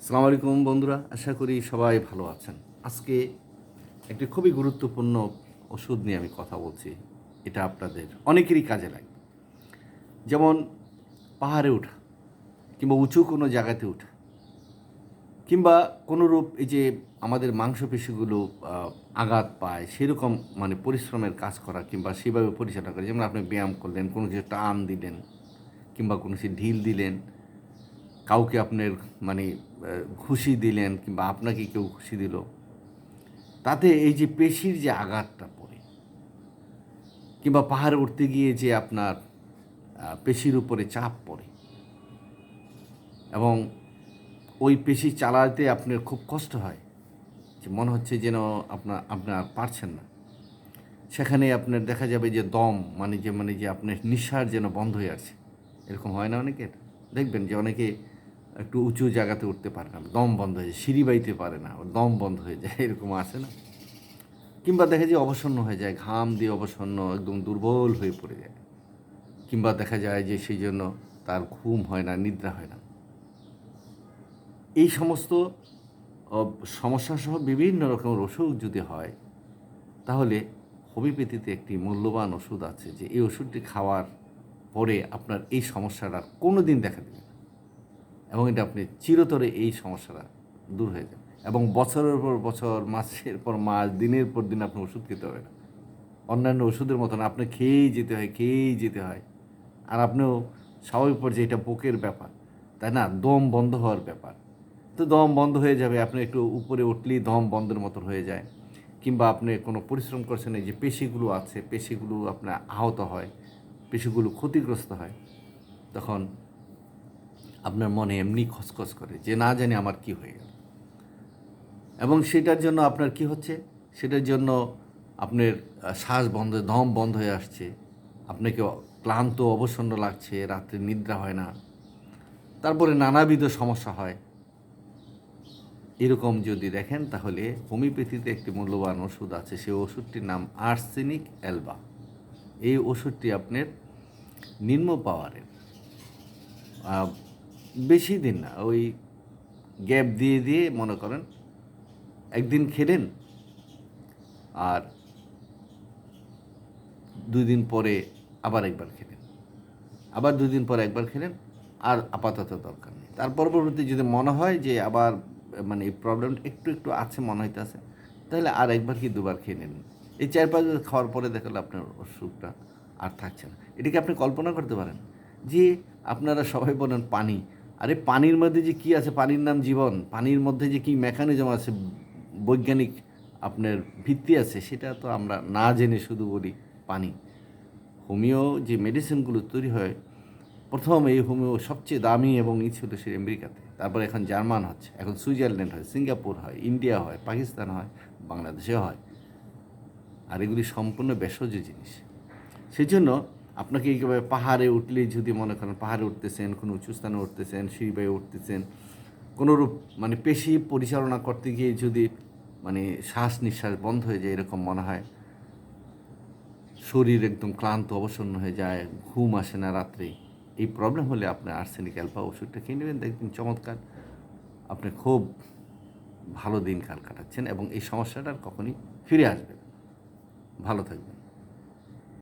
আসসালামু আলাইকুম বন্ধুরা, আশা করি সবাই ভালো আছেন। আজকে একটি খুবই গুরুত্বপূর্ণ ওষুধ নিয়ে আমি কথা বলছি, এটা আপনাদের অনেকেরই কাজে লাগে। যেমন পাহাড়ে ওঠা, কিংবা উঁচু কোনো জায়গাতে ওঠা, কিংবা কোনোরূপ এই যে আমাদের মাংসপেশিগুলো আঘাত পায়, সেরকম মানে পরিশ্রমের কাজ করা, কিংবা সেভাবে পরিচালনা করে, যেমন আপনি ব্যায়াম করলেন, কোনো কিছু টান দিলেন, কিংবা কোনো কিছু ঢিল দিলেন কাউকে আপনার মানে খুশি দিলেন কিংবা আপনাকে কেউ খুশি দিল, তাতে এই যে পেশির যে আঘাতটা পড়ে, কিংবা পাহাড়ে উঠতে গিয়ে যে আপনার পেশির উপরে চাপ পড়ে এবং ওই পেশি চালাতে আপনার খুব কষ্ট হয়, যে মনে হচ্ছে যেন আপনার আপনার পারছেন না। সেখানে আপনার দেখা যাবে যে দম মানে যে মানে যে আপনার নিঃশ্বাস যেন বন্ধ হয়ে আছে এরকম হয় না অনেকের? দেখবেন যে অনেকে একটু উঁচু জায়গাতে উঠতে পারে না, দম বন্ধ হয়ে যায়, সিঁড়ি বাইতে পারে না দম বন্ধ হয়ে যায়, এরকম আছে না? কিংবা দেখা যায় অবসন্ন হয়ে যায়, ঘাম দিয়ে অবসন্ন, একদম দুর্বল হয়ে পড়ে যায়। কিংবা দেখা যায় যে সেই জন্য তার ঘুম হয় না, নিদ্রা হয় না। এই সমস্ত সমস্যা সহ বিভিন্ন রকমের অসুখ যদি হয়, তাহলে হোমিওপ্যাথিতে একটি মূল্যবান ওষুধ আছে যে এই ওষুধটি খাওয়ার পরে আপনার এই সমস্যাটা কোনো দিন দেখা এবং এটা আপনি চিরতরে এই সমস্যাটা দূর হয়ে যাবে। এবং বছরের পর বছর, মাসের পর মাস, দিনের পর দিন আপনি ওষুধ খেতে হবে না অন্যান্য ওষুধের মতন আপনি খেয়েই যেতে হয়, খেয়েই যেতে হয়। আর আপনিও স্বাভাবিক পর্যায়ে এটা বুকের ব্যাপার। তাই না? দম বন্ধ হওয়ার ব্যাপার। তো দম বন্ধ হয়ে যাবে, আপনি একটু উপরে উঠলেই দম বন্ধের মতন হয়ে যায়। কিংবা আপনি কোনো পরিশ্রম করছেন, এই যে পেশিগুলো আছে, পেশিগুলো আপনার আহত হয়, পেশিগুলো ক্ষতিগ্রস্ত হয়, তখন আপনার মনে এমনি খসখস করে যে না জানি আমার কি হয়ে গেল। এবং সেটার জন্য আপনার কি হচ্ছে? সেটার জন্য আপনার শ্বাস বন্ধ, দম বন্ধ হয়ে আসছে। আপনাকে ক্লান্ত, অবসন্ন লাগছে, রাত্রে নিদ্রা হয় না। তারপরে নানাবিধ সমস্যা হয়। এরকম যদি দেখেন তাহলে হোমিওপ্যাথিতে একটি মূল্যবান ওষুধ আছে সেই ওষুধটির নাম আর্সেনিক অ্যালবা। এই ওষুধটি আপনার নিম্ন পাওয়ারের বেশি দিন না, ওই গ্যাপ দিয়ে দিয়ে মনে করেন একদিন খেলেন আর দুই দিন পরে আবার একবার খেলেন। আবার দুই দিন পরে একবার খেলেন আর আপাতত দরকার নেই। তার পরবর্তী যদি মনে হয় যে আবার মানে এই প্রবলেমটা একটু একটু আছে, মনে হইতেছে, তাহলে আর একবার কি দুবার খেয়ে নেন এই চার পাঁচ খাওয়ার পরে দেখালে আপনার অসুখটা আর থাকছে না। এটাকে আপনি কল্পনা করতে পারেন? যে আপনারা সবাই বলেন পানি আরে পানির মধ্যে যে কি আছে, পানির নাম জীবন, পানির মধ্যে যে কি মেকানিজম আছে, বৈজ্ঞানিক আপনার ভিত্তি আছে, সেটা তো আমরা না জেনে শুধু বলি পানি। হোমিও যে মেডিসিনগুলো তৈরি হয়, প্রথম এই হোমিও সবচেয়ে দামি এবং ই ছিল সে আমেরিকাতে। তারপর এখন জার্মান হচ্ছে, এখন সুইজারল্যান্ড হয়, সিঙ্গাপুর হয়, ইন্ডিয়া হয়, পাকিস্তান হয়, বাংলাদেশেও হয়। আর এগুলি সম্পূর্ণ ভেষজ জিনিস। সেই জন্য আপনাকে এইভাবে পাহাড়ে উঠলে যদি মনে করেন, পাহাড়ে উঠতেছেন, কোনো উঁচু স্থানে উঠতেছেন, সিঁড়ি উঠতেছেন, কোনোরূপ মানে পেশি পরিচালনা করতে গিয়ে যদি মানে শ্বাস নিঃশ্বাস বন্ধ হয়ে যায় এরকম মনে হয়, শরীর একদম ক্লান্ত, অবসন্ন হয়ে যায়, ঘুম আসে না রাত্রে, এই প্রবলেম হলে আপনি আর্সেনিক অ্যালফা ওষুধটা খেয়ে নেবেন। দেখবেন চমৎকার, আপনি খুব ভালো দিন কাল কাটাচ্ছেন এবং এই সমস্যাটা আর কখনই ফিরে আসবে ভালো থাকবেন।